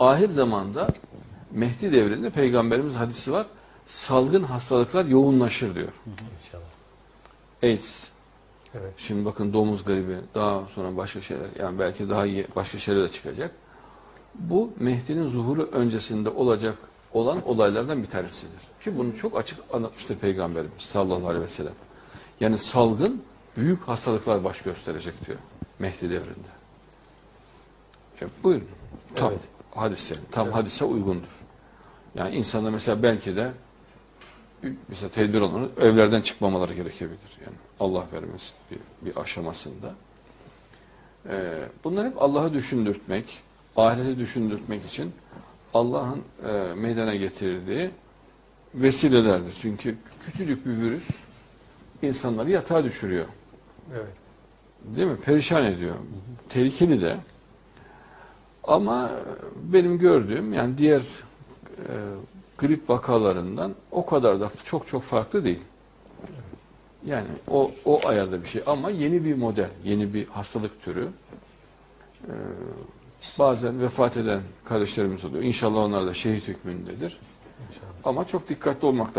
ahir zamanda Mehdi devrinde peygamberimiz hadisi var. Salgın hastalıklar yoğunlaşır diyor. İnşallah. AIDS, Evet. şimdi bakın domuz gribi, daha sonra başka şeyler, yani belki daha iyi başka şeyler de çıkacak. Bu Mehdi'nin zuhuru öncesinde olacak olan olaylardan bir tanesidir. Ki bunu çok açık anlatmıştır Peygamberimiz sallallahu aleyhi ve sellem. Yani salgın büyük hastalıklar baş gösterecek diyor Mehdi devrinde. E, buyurun. Tam Evet. Hadise, tam Evet. hadise uygundur. Yani insanda mesela belki de mesela tedbir olanı evlerden çıkmamaları gerekebilir. Yani Allah vermesin bir, bir aşamasında. Ee, bunlar hep Allah'ı düşündürtmek, ahireti düşündürtmek için Allah'ın e, meydana getirdiği vesilelerdir. Çünkü küçücük bir virüs insanları yatağa düşürüyor. Evet. Değil mi? Perişan ediyor. Tehlikeli de. Ama benim gördüğüm yani diğer e, grip vakalarından o kadar da çok çok farklı değil. Yani o o ayarda bir şey ama yeni bir model, yeni bir hastalık türü. E, bazen vefat eden kardeşlerimiz oluyor. İnşallah onlar da şehit hükmündedir. İnşallah. Ama çok dikkatli olmak